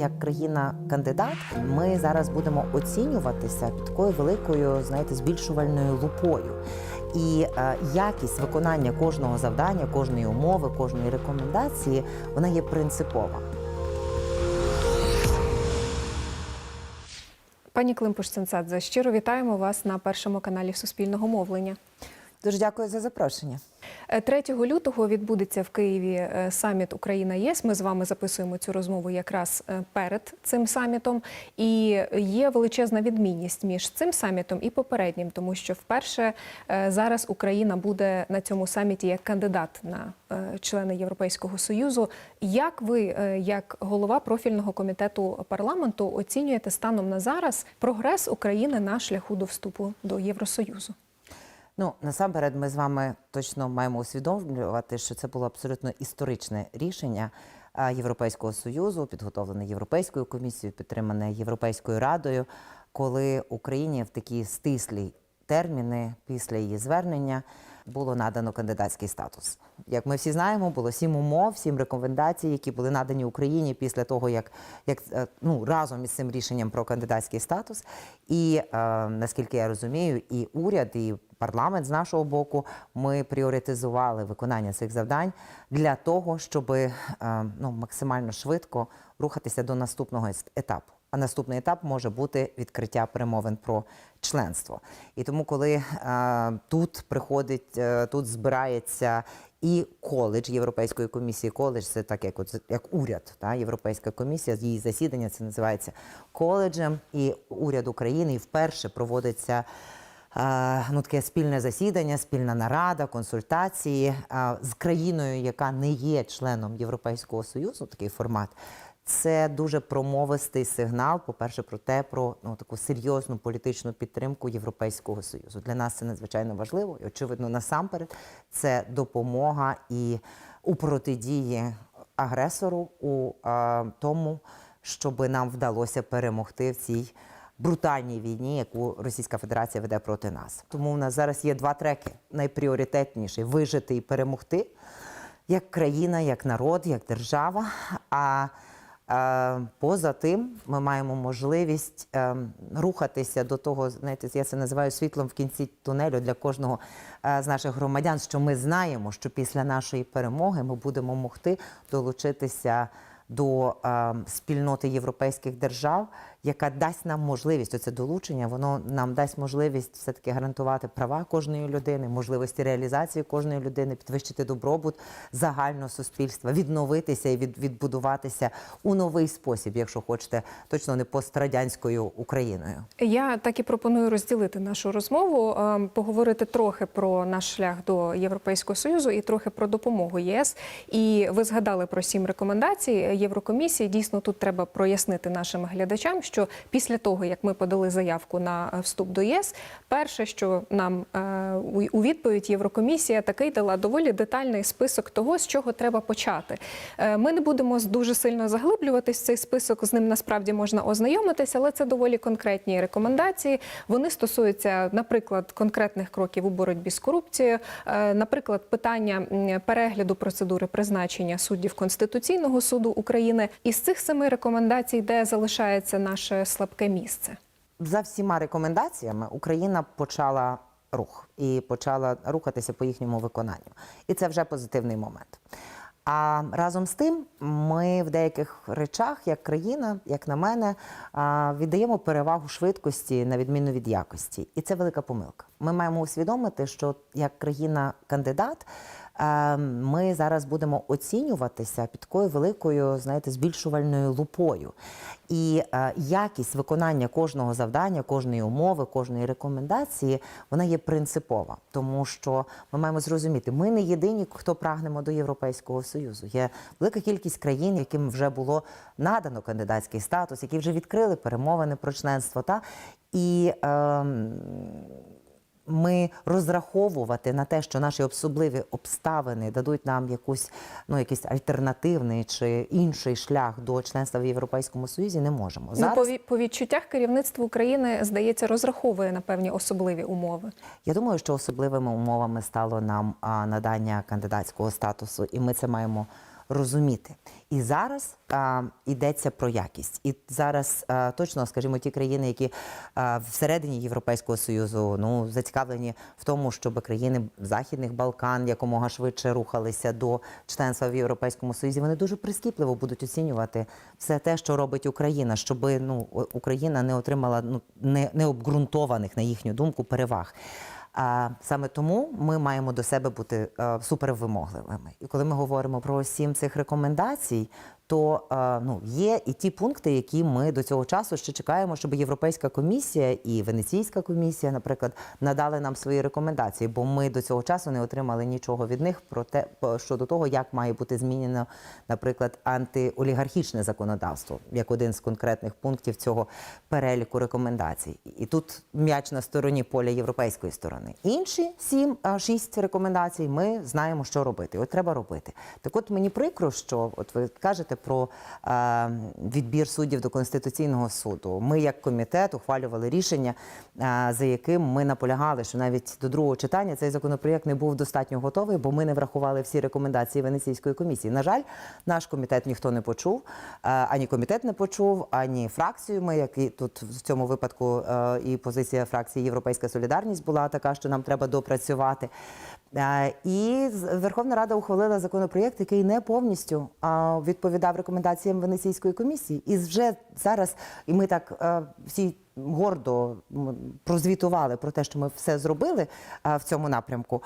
як країна-кандидат, ми зараз будемо оцінюватися під такою великою, знаєте, збільшувальною лупою. І е, якість виконання кожного завдання, кожної умови, кожної рекомендації, вона є принципова. Пані Климпуш-Цинцадзе, щиро вітаємо вас на першому каналі Суспільного мовлення. Дуже дякую за запрошення. Е, 3 лютого відбудеться в Києві е, саміт Україна ЄС. Ми з вами записуємо цю розмову якраз е, перед цим самітом. І є величезна відмінність між цим самітом і попереднім, тому що вперше е, зараз Україна буде на цьому саміті як кандидат на е, члени Європейського союзу. Як ви, е, як голова профільного комітету парламенту, оцінюєте станом на зараз прогрес України на шляху до вступу до Євросоюзу? Ну насамперед, ми з вами точно маємо усвідомлювати, що це було абсолютно історичне рішення Європейського союзу, підготовлене Європейською комісією, підтримане Європейською радою, коли Україні в такі стислі терміни після її звернення було надано кандидатський статус. Як ми всі знаємо, було сім умов, сім рекомендацій, які були надані Україні після того, як, як е, ну разом із цим рішенням про кандидатський статус. І е, наскільки я розумію, і уряд, і парламент з нашого боку, ми пріоритизували виконання цих завдань для того, щоб е, ну, максимально швидко рухатися до наступного етапу. А наступний етап може бути відкриття перемовин про членство. І тому, коли е, тут приходить, е, тут збирається і коледж Європейської комісії, коледж це так, як от, як уряд, та Європейська комісія, її засідання це називається коледжем, і уряд України і вперше проводиться. е, Ну, таке спільне засідання, спільна нарада, консультації з країною, яка не є членом Європейського союзу, такий формат. Це дуже промовистий сигнал, по-перше, про те, про ну, таку серйозну політичну підтримку Європейського Союзу. Для нас це надзвичайно важливо. І, очевидно, насамперед, це допомога і у протидії агресору у а, тому, щоб нам вдалося перемогти в цій брутальній війні, яку Російська Федерація веде проти нас. Тому в нас зараз є два треки: найпріоритетніший вижити і перемогти як країна, як народ, як держава. А е, поза тим ми маємо можливість е, рухатися до того, знаєте, я це називаю світлом в кінці тунелю для кожного е, з наших громадян, що ми знаємо, що після нашої перемоги ми будемо могти долучитися до е, спільноти європейських держав, яка дасть нам можливість, оце долучення, воно нам дасть можливість все-таки гарантувати права кожної людини, можливості реалізації кожної людини, підвищити добробут загального суспільства, відновитися і від, відбудуватися у новий спосіб, якщо хочете, точно не пострадянською Україною. Я так і пропоную розділити нашу розмову, е, поговорити трохи про наш шлях до Європейського союзу і трохи про допомогу ЄС. І ви згадали про сім рекомендацій Єврокомісії. Дійсно, тут треба прояснити нашим глядачам, що після того, як ми подали заявку на е, вступ до ЄС, перше, що нам е, у- відповідь Єврокомісія такий дала доволі детальний список того, з чого треба почати. Е, Ми не будемо дуже сильно заглиблюватись в цей список. З ним насправді можна ознайомитися, але це доволі конкретні рекомендації. Вони стосуються, наприклад, конкретних кроків у боротьбі з корупцією, наприклад, питання перегляду процедури призначення суддів Конституційного суду України. Із цих семи рекомендацій, де залишається наше слабке місце. За всіма рекомендаціями Україна почала рух і почала рухатися по їхньому виконанню. І це вже позитивний момент. А разом з тим, ми в деяких речах, як країна, як на мене, віддаємо перевагу швидкості на відміну від якості. І це велика помилка. Ми маємо усвідомити, що як країна-кандидат е, ми зараз будемо оцінюватися під такою великою, знаєте, збільшувальною лупою. І е, якість виконання кожного завдання, кожної умови, кожної рекомендації, вона є принципова, тому що ми маємо зрозуміти, ми не єдині, хто прагнемо до Європейського союзу. Є велика кількість країн, яким вже було надано кандидатський статус, які вже відкрили перемовини про членство. Та і ем, ми розраховувати на те, що наші особливі обставини дадуть нам якусь ну якийсь альтернативний чи інший шлях до членства в Європейському Союзі, не можемо. Ну, по, ві- по відчуттях керівництво України, здається, розраховує на певні особливі умови. Я думаю, що особливими умовами стало нам надання кандидатського статусу, і ми це маємо розуміти. І зараз а, йдеться про якість. І зараз а, точно, скажімо, ті країни, які а, всередині Європейського союзу ну зацікавлені в тому, щоб країни Західних Балкан якомога швидше рухалися до членства в Європейському Союзі, вони дуже прискіпливо будуть оцінювати все те, що робить Україна, щоб ну Україна не отримала ну не, необґрунтованих, на їхню думку, переваг. А саме тому ми маємо до себе бути е, супервимогливими. І коли ми говоримо про сім цих рекомендацій, то е, ну є і ті пункти, які ми до цього часу ще чекаємо, щоб Європейська комісія і Венеційська комісія, наприклад, надали нам свої рекомендації, бо ми до цього часу не отримали нічого від них про те, по- щодо того, як має бути змінено, наприклад, антиолігархічне законодавство, як один з конкретних пунктів цього переліку рекомендацій. І тут м'яч на стороні поля європейської сторони. Інші сім, шість рекомендацій. Ми знаємо, що робити. От треба робити. Так, от мені прикро, що от ви кажете про е, відбір суддів до конституційного суду. Ми, як комітет, ухвалювали рішення, е, за яким ми наполягали, що навіть до другого читання цей законопроєкт не був достатньо готовий, бо ми не врахували всі рекомендації Венеційської комісії. На жаль, наш комітет ніхто не почув, е, ані комітет не почув, ані фракцію. Ми, як і тут в цьому випадку, і позиція фракції Європейська Солідарність була така, що нам треба допрацювати. І Верховна Рада ухвалила законопроєкт, який не повністю а, відповідав рекомендаціям Венеційської комісії. І вже зараз, і ми так е, всі гордо прозвітували про те, що ми все зробили е, в цьому напрямку,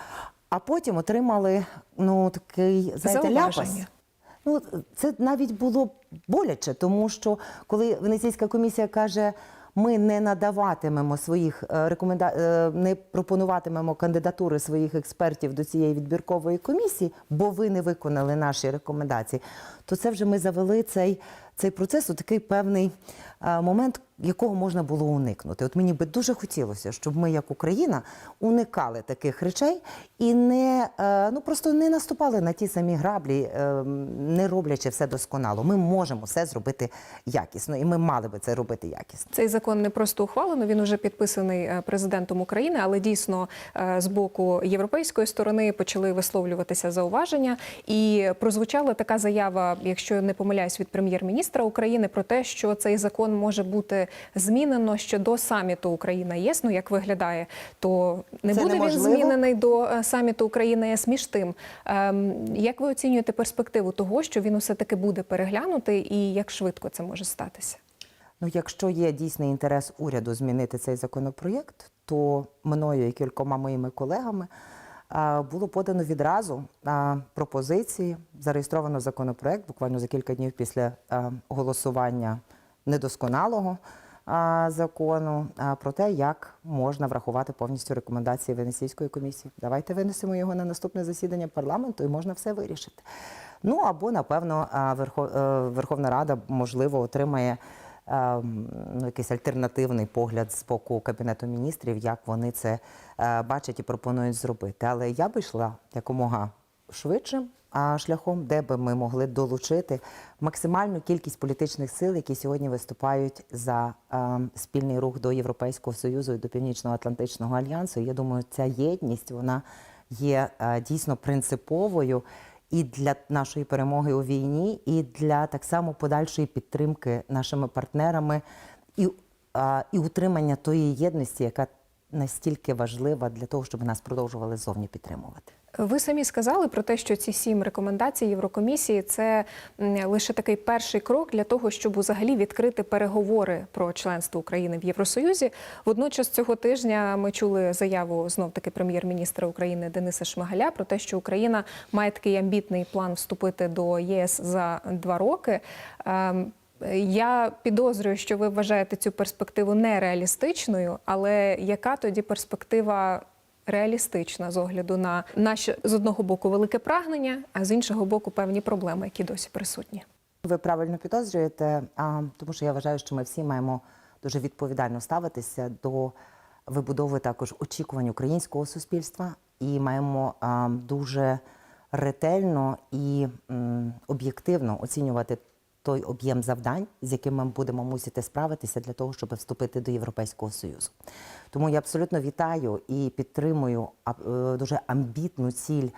а потім отримали ну такий знаєте, ляпас. Ну, це навіть було боляче, тому що коли Венеційська комісія каже, ми не надаватимемо своїх е, рекоменда... е, не пропонуватимемо кандидатури своїх експертів до цієї відбіркової комісії, бо ви не виконали наші рекомендації, то це вже ми завели цей, цей процес у такий певний е, момент, якого можна було уникнути. От мені би дуже хотілося, щоб ми, як Україна, уникали таких речей і не е, ну просто не наступали на ті самі граблі, е, не роблячи все досконало. Ми можемо все зробити якісно, і ми мали би це робити якісно. Цей закон не просто ухвалено, він уже підписаний президентом України, але дійсно з боку європейської сторони почали висловлюватися зауваження. І прозвучала така заява, якщо не помиляюсь, від прем'єр-міністра України про те, що цей закон може бути змінено ще до саміту Україна ЄС. Ну як виглядає, то не Це буде він змінений до е, саміту Україна ЄС між тим. ем, Як ви оцінюєте перспективу того, що він усе таки буде переглянутий, і як швидко це може статися? Ну, якщо є дійсний інтерес уряду змінити цей законопроєкт, то мною і кількома моїми колегами було подано відразу пропозиції, зареєстровано законопроєкт буквально за кілька днів після голосування недосконалого закону про те, як можна врахувати повністю рекомендації Венеційської комісії. Давайте винесемо його на наступне засідання парламенту і можна все вирішити. Ну або напевно е, Верховна Рада можливо отримає ну, якийсь альтернативний погляд з боку кабінету міністрів, як вони це е, бачать і пропонують зробити. Але я би йшла якомога швидшим шляхом, де би ми могли долучити максимальну кількість політичних сил, які сьогодні виступають за е, спільний рух до Європейського союзу і до Північно-Атлантичного альянсу. Я думаю, ця єдність вона є е, дійсно принциповою і для нашої перемоги у війні, і для так само подальшої підтримки нашими партнерами, і, а, і утримання тої єдності, яка настільки важлива для того, щоб нас продовжували зовні підтримувати. Ви самі сказали про те, що ці сім рекомендацій Єврокомісії це лише такий перший крок для того, щоб взагалі відкрити переговори про членство України в Євросоюзі. Водночас цього тижня ми чули заяву знов таки прем'єр-міністра України Дениса Шмигаля про те, що Україна має такий амбітний план вступити до єС за два роки. Ем, Я підозрюю, що ви вважаєте цю перспективу нереалістичною, але яка тоді перспектива реалістична з огляду на наше з одного боку велике прагнення, а з іншого боку певні проблеми, які досі присутні. Ви правильно підозрюєте, а, тому що я вважаю, що ми всі маємо дуже відповідально ставитися до вибудови також очікувань українського суспільства і маємо а, дуже ретельно і м, об'єктивно оцінювати той об'єм завдань, з яким ми будемо мусити справитися для того, щоб вступити до Європейського Союзу. Тому я абсолютно вітаю і підтримую е, дуже амбітну ціль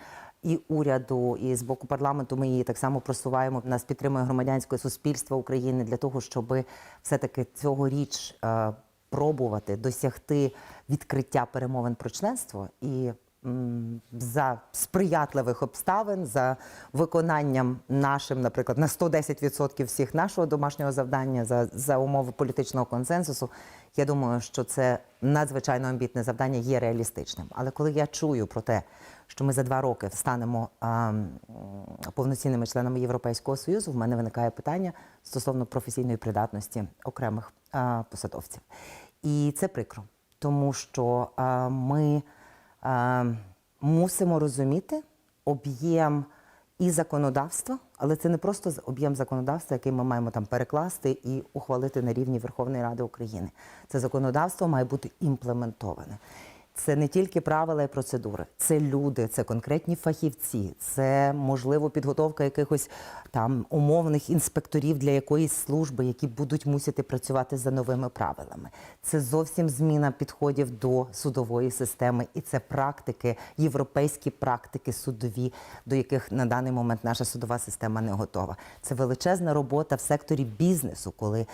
і уряду, і з боку парламенту ми її так само просуваємо. Нас підтримує громадянське суспільство України для того, щоб все-таки цьогоріч е, пробувати досягти відкриття перемовин про членство і за сприятливих обставин, за виконанням нашим, наприклад, на 110% всіх нашого домашнього завдання за, за умови політичного консенсусу. Я думаю, що це надзвичайно амбітне завдання є реалістичним. Але коли я чую про те, що ми за два роки станемо а, повноцінними членами Європейського союзу, в мене виникає питання стосовно професійної придатності окремих а, посадовців. І це прикро, тому що а, ми мусимо розуміти об'єм і законодавства, але це не просто об'єм законодавства, який ми маємо там перекласти і ухвалити на рівні Верховної Ради України. Це законодавство має бути імплементоване. Це не тільки правила і процедури, це люди, це конкретні фахівці, це можливо підготовка якихось там умовних інспекторів для якоїсь служби, які будуть мусити працювати за новими правилами. Це зовсім зміна підходів до судової системи, і це практики, європейські практики судові, до яких на даний момент наша судова система не готова. Це величезна робота в секторі бізнесу, коли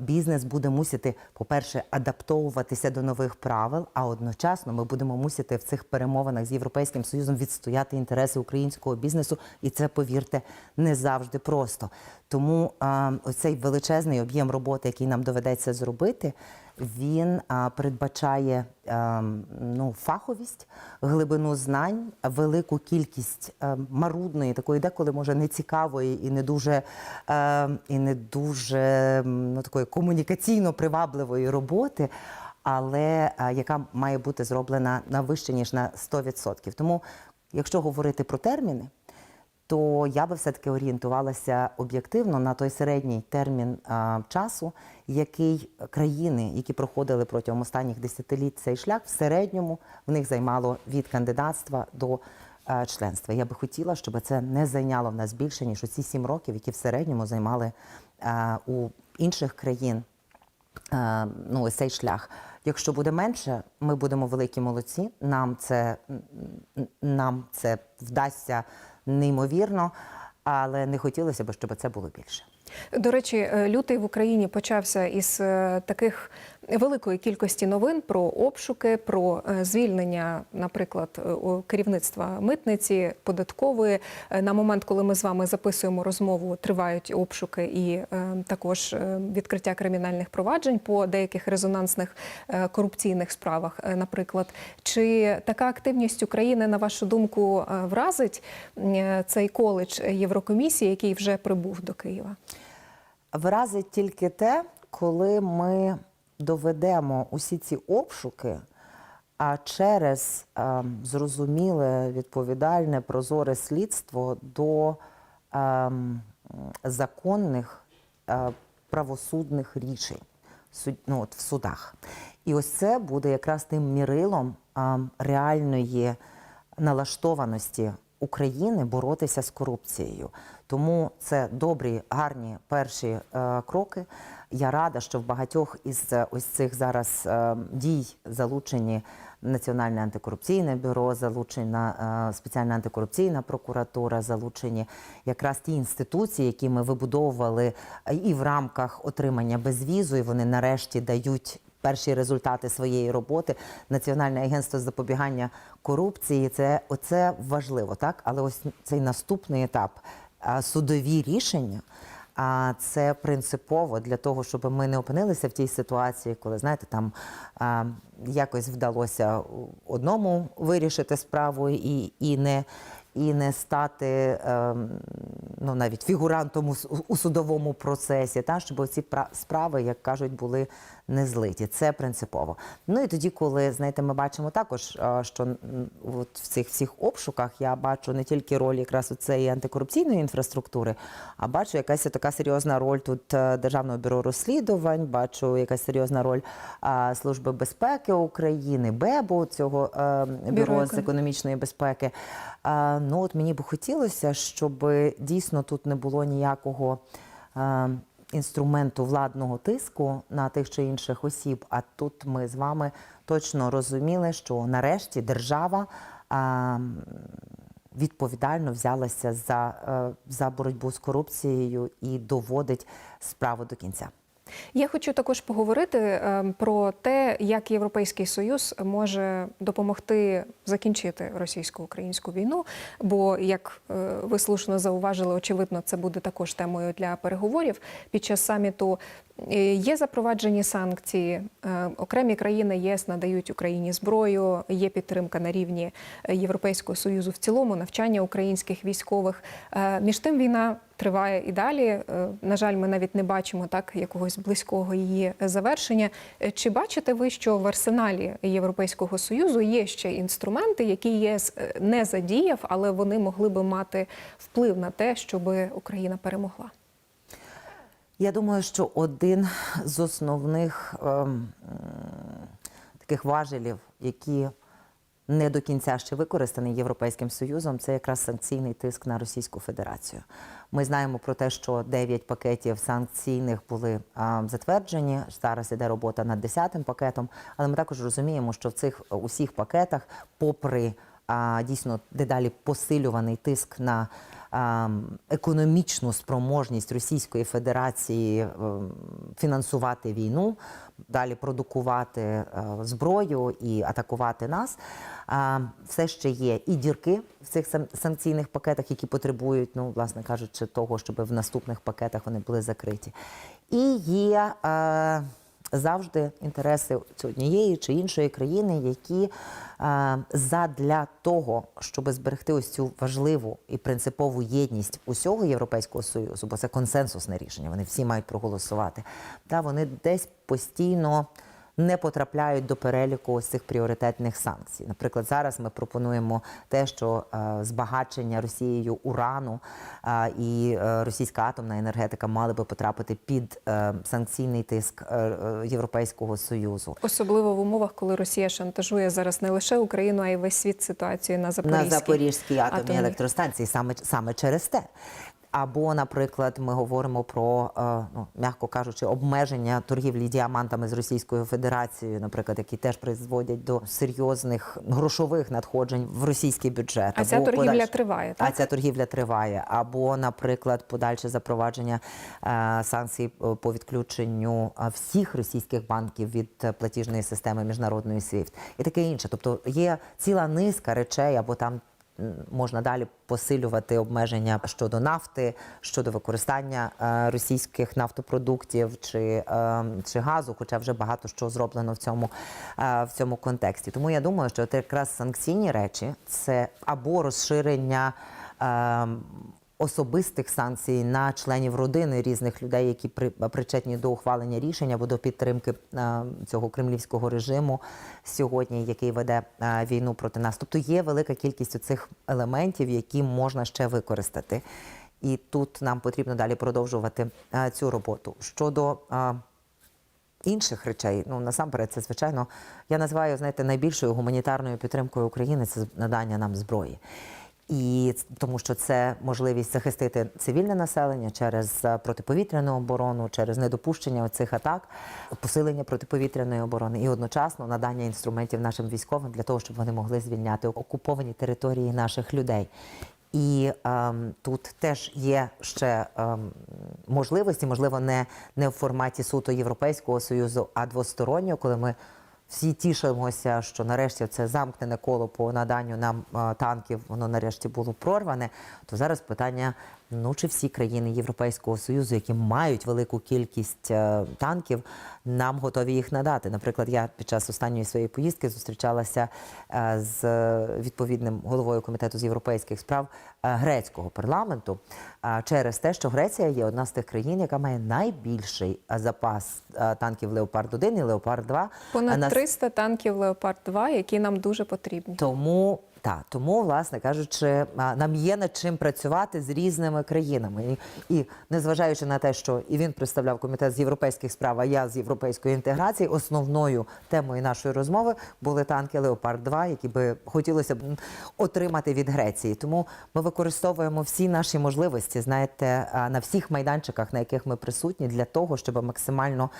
бізнес буде мусити, по-перше, адаптовуватися до нових правил, а одночасно ми будемо мусити в цих перемовинах з Європейським Союзом відстояти інтереси українського бізнесу, і це, повірте, не завжди просто. Тому е, оцей величезний об'єм роботи, який нам доведеться зробити, він е, передбачає е, ну, фаховість, глибину знань, велику кількість е, марудної, такої деколи може нецікавої і не дуже, е, і не дуже ну, такої комунікаційно привабливої роботи. Але е, яка має бути зроблена на вище ніж на 100%. Тому, якщо говорити про терміни, то я би все-таки орієнтувалася об'єктивно на той середній термін а, часу, який країни, які проходили протягом останніх десятиліть цей шлях, в середньому в них займало від кандидатства до а, членства. Я би хотіла, щоб це не зайняло в нас більше, ніж оці сім років, які в середньому займали а, у інших країн е, ну, цей шлях. Якщо буде менше, ми будемо великі молодці. Нам це, нам це вдасться неймовірно, але не хотілося б, щоб це було більше. До речі, е, лютий в Україні почався із е, таких великої кількості новин про обшуки, про е, звільнення, наприклад, керівництва митниці, податкової. На момент, коли ми з вами записуємо розмову, тривають обшуки і також відкриття кримінальних проваджень по деяких резонансних корупційних справах. Наприклад, чи така активність України, на вашу думку, вразить цей коледж Єврокомісії, який вже прибув до Києва? Вразить тільки те, коли ми доведемо усі ці обшуки, а через е, зрозуміле, відповідальне, прозоре слідство до е, законних е, правосудних рішень суд, ну, от в судах. І ось це буде якраз тим мірилом е, реальної налаштованості України боротися з корупцією. Тому це добрі, гарні перші е, кроки. Я рада, що в багатьох із е, ось цих зараз е, дій залучені Національне антикорупційне бюро, залучена е, спеціальна антикорупційна прокуратура, залучені якраз ті інституції, які ми вибудовували е, і в рамках отримання безвізу, і вони нарешті дають перші результати своєї роботи. Національне агентство запобігання корупції це оце важливо, так але ось цей наступний етап судові рішення. А це принципово для того, щоб ми не опинилися в тій ситуації, коли знаєте, там а, якось вдалося одному вирішити справу і, і не. І не стати ем, ну навіть фігурантом у, у судовому процесі, та щоб ці справи, як кажуть, були не злиті. Це принципово. Ну і тоді, коли знаєте, ми бачимо також, е, що от в цих всіх обшуках я бачу не тільки роль якраз у цієї антикорупційної інфраструктури, а бачу якась така серйозна роль тут е, Державного бюро розслідувань, бачу якась серйозна роль Служби безпеки України, БЕБу цього е, бюро, Бюро з економічної безпеки. Ну от мені би хотілося, щоб дійсно тут не було ніякого інструменту владного тиску на тих чи інших осіб. А тут ми з вами точно розуміли, що нарешті держава. відповідально взялася за, е, за боротьбу з корупцією і доводить справу до кінця. Я хочу також поговорити е, про те, як Європейський Союз може допомогти закінчити російсько-українську війну. Бо, як е, ви слушно зауважили, очевидно, це буде також темою для переговорів під час саміту. Е, Є запроваджені санкції. Е, Окремі країни ЄС надають Україні зброю. Є підтримка на рівні Європейського союзу в цілому, навчання українських військових. Між тим війна триває і далі. Е, На жаль, ми навіть не бачимо так якогось близького її завершення. Е, Чи бачите ви, що в арсеналі Європейського союзу є ще інструменти, які ЄС е, не задіяв, але вони могли би мати вплив на те, щоб Україна перемогла? Я думаю, що один з основних ем, таких важелів, які не до кінця ще використаний Європейським Союзом, це якраз санкційний тиск на Російську Федерацію. Ми знаємо про те, що 9 пакетів санкційних були а, затверджені. Зараз іде робота над 10 пакетом, але ми також розуміємо, що в цих е, усіх пакетах, попри а, дійсно дедалі посилюваний тиск на економічну спроможність Російської Федерації ем, фінансувати війну, далі продукувати е, зброю і атакувати нас. Все ще є і дірки в цих сан- санкційних пакетах, які потребують, ну, власне кажучи, того, щоб в наступних пакетах вони були закриті. І є е, завжди інтереси однієї чи іншої країни, які е, задля того, щоб зберегти ось цю важливу і принципову єдність усього Європейського союзу, бо це консенсусне рішення, вони всі мають проголосувати. Та вони десь постійно не потрапляють до переліку ось цих пріоритетних санкцій. Наприклад, зараз ми пропонуємо те, що е, збагачення Росією урану е, і е, російська атомна енергетика мали би потрапити під санкційний тиск Європейського союзу. Особливо в умовах, коли Росія шантажує зараз не лише Україну, а й весь світ ситуацію на Запорізькій, на Запорізькій атомній атомній. електростанції саме, саме через те. Або, наприклад, ми говоримо про, е, ну, м'яко кажучи, обмеження торгівлі діамантами з Російською Федерацією, наприклад, які теж призводять до серйозних грошових надходжень в російський бюджет. А ця торгівля подальше- триває, А ця торгівля триває. Або, наприклад, подальше запровадження е, санкцій е, по відключенню всіх російських банків від платіжної системи міжнародної SWIFT і таке інше. Тобто є ціла низка речей, або там можна далі посилювати обмеження щодо нафти, щодо використання е, російських нафтопродуктів чи, е, чи газу, хоча вже багато що зроблено в цьому, е, в цьому контексті. Тому я думаю, що от якраз санкційні речі це або розширення. Особистих санкцій на членів родини різних людей, які при, причетні до ухвалення рішень або до підтримки е, цього кремлівського режиму сьогодні, який веде е, війну проти нас. Тобто є велика кількість цих елементів, які можна ще використати. І тут нам потрібно далі продовжувати е, цю роботу. Щодо інших речей, ну насамперед, це звичайно, я називаю знаєте, найбільшою гуманітарною підтримкою України це надання нам зброї. І тому, що це можливість захистити цивільне населення через е, протиповітряну оборону, через недопущення цих атак, посилення протиповітряної оборони і одночасно надання інструментів нашим військовим для того, щоб вони могли звільняти окуповані території наших людей. І ем, тут теж є ще ем, можливості, можливо, не, не в форматі суто Європейського союзу, а двостороннього, коли ми всі тішимося, що нарешті це замкнене коло по наданню нам е, танків, воно нарешті було прорване. То зараз питання: ну чи всі країни Європейського союзу, які мають велику кількість е, танків, нам готові їх надати. Наприклад, я під час останньої своєї поїздки зустрічалася е, з відповідним головою комітету з європейських справ е, грецького парламенту через те, що Греція є одна з тих країн, яка має найбільший запас танків Леопард 1 і Леопард 2 Понад на 300 танків Леопард 2 які нам дуже потрібні. тому, та, тому, власне кажучи, нам є над чим працювати з різними країнами. І, і незважаючи на те, що і він представляв комітет з європейських справ, а я з європейської інтеграції, основною темою нашої розмови були танки Леопард 2 які би хотілося б отримати від Греції. Тому ми використовуємо всі наші можливості, знаєте, на всіх майданчиках, на яких ми присутні, для того, щоб максимально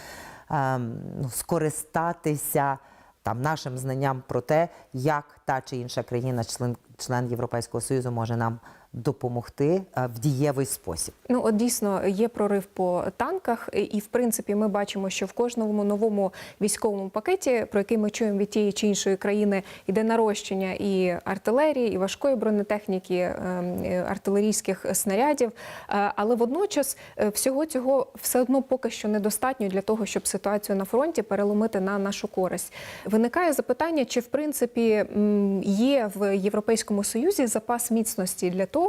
ем, ну, скористатися там нашим знанням про те, як та чи інша країна, член член Європейського союзу може нам допомогти е, в дієвий спосіб. Ну, от дійсно є прорив по танках, і- в принципі ми бачимо, що в кожному новому військовому пакеті, про який ми чуємо від тієї чи іншої країни, йде нарощення і артилерії, і важкої бронетехніки, ем, е, артилерійських снарядів. Е, Але водночас всього цього все одно поки що недостатньо для того, щоб ситуацію на фронті переломити на нашу користь. Виникає запитання, чи в принципі є в Європейському Союзі запас міцності для того,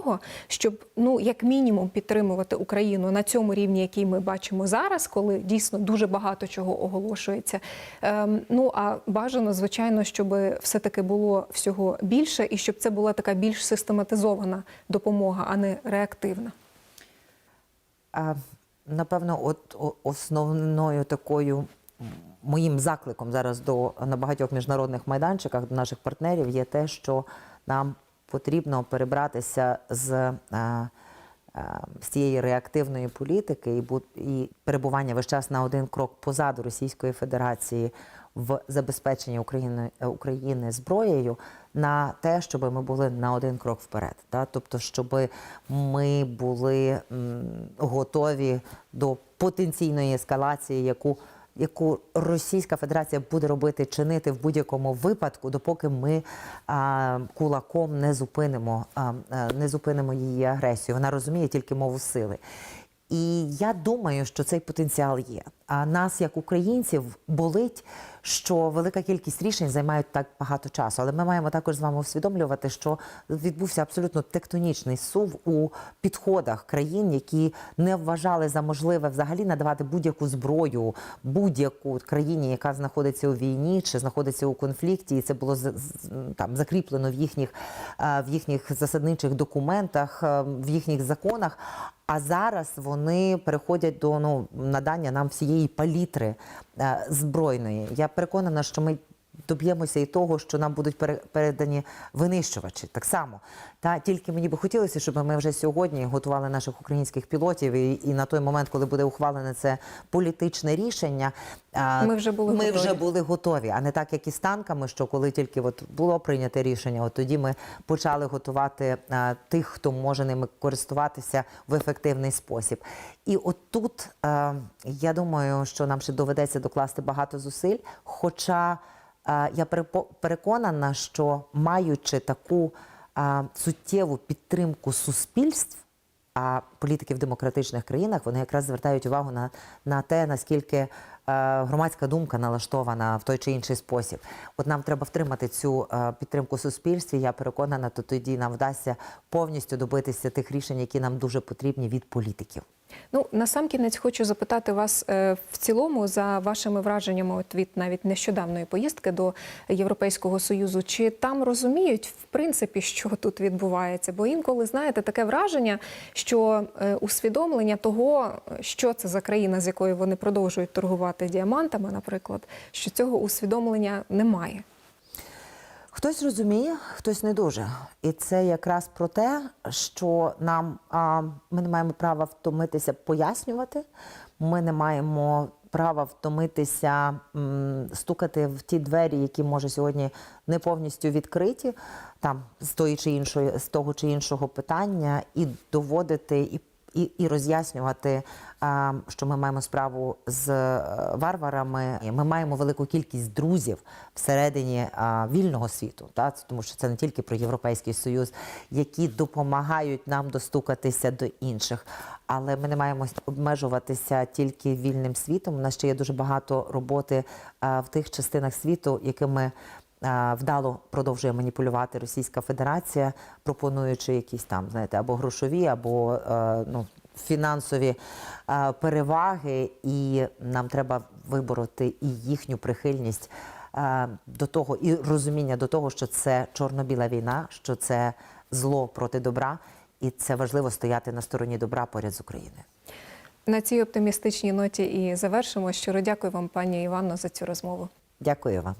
щоб ну як мінімум підтримувати Україну на цьому рівні, який ми бачимо зараз, коли дійсно дуже багато чого оголошується. Ем, ну а бажано, звичайно, щоб все таки було всього більше, і щоб це була така більш систематизована допомога, а не реактивна. А, Напевно, от основною такою моїм закликом зараз до на багатьох міжнародних майданчиках до наших партнерів є те, що нам потрібно перебратися з, е, е, з цієї реактивної політики і, бу- і перебування весь час на один крок позаду Російської Федерації в забезпеченні України, України зброєю на те, щоб ми були на один крок вперед. Та? Тобто, щоб ми були готові до потенційної ескалації, яку, яку Російська Федерація буде робити чинити в будь-якому випадку, допоки ми а, кулаком не зупинимо, а, не зупинимо її агресію. Вона розуміє тільки мову сили. І я думаю, що цей потенціал є. А нас, як українців, болить, що велика кількість рішень займають так багато часу. Але ми маємо також з вами усвідомлювати, що відбувся абсолютно тектонічний сув у підходах країн, які не вважали за можливе взагалі надавати будь-яку зброю будь-яку країні, яка знаходиться у війні чи знаходиться у конфлікті, і це було там закріплено в їхніх е, в їхніх засадничих документах, е, в їхніх законах. А зараз вони переходять до ну надання нам всієї палітри збройної. Я переконана, що ми доб'ємося і того, що нам будуть пере- передані винищувачі. Так само. Та тільки мені би хотілося, щоб ми вже сьогодні готували наших українських пілотів, і, і на той момент, коли буде ухвалене це політичне рішення, Ми вже були ми готові. вже були готові, а не так, як і з танками, що коли тільки от було прийняте рішення, от тоді ми почали готувати а, тих, хто може ними користуватися в ефективний спосіб. І от тут е, я думаю, що нам ще доведеться докласти багато зусиль. Хоча я переконана, що маючи таку суттєву підтримку суспільств. А політики в демократичних країнах вони якраз звертають увагу на, на те, наскільки громадська думка налаштована в той чи інший спосіб. От нам треба втримати цю підтримку суспільстві. Я переконана, то тоді нам вдасться повністю добитися тих рішень, які нам дуже потрібні від політиків. Ну насамкінець хочу запитати вас е, в цілому за вашими враженнями от від навіть нещодавної поїздки до Європейського союзу. Чи там розуміють в принципі, що тут відбувається? Бо інколи знаєте таке враження, що е, усвідомлення того, що це за країна, з якою вони продовжують торгувати діамантами, наприклад, що цього усвідомлення немає. Хтось розуміє, хтось не дуже. І це якраз про те, що нам а, ми не маємо права втомитися пояснювати. Ми не маємо права втомитися м, стукати в ті двері, які може сьогодні не повністю відкриті, там з тої чи іншої, з того чи іншого питання, і доводити і і, і роз'яснювати, що ми маємо справу з е, варварами. Ми маємо велику кількість друзів всередині вільного світу, та тому що це не тільки про Європейський Союз, які допомагають нам достукатися до інших. Але ми не маємо обмежуватися тільки вільним світом. У нас ще є дуже багато роботи в тих частинах світу, якими вдало продовжує маніпулювати Російська Федерація, пропонуючи якісь там, знаєте, або грошові, або е, ну, фінансові е, переваги, і нам треба вибороти і їхню прихильність е, до того, і розуміння до того, що це чорно-біла війна, що це зло проти добра, і це важливо стояти на стороні добра поряд з Україною. На цій оптимістичній ноті і завершимо. Щиро дякую вам, пані Іванно, за цю розмову. Дякую вам.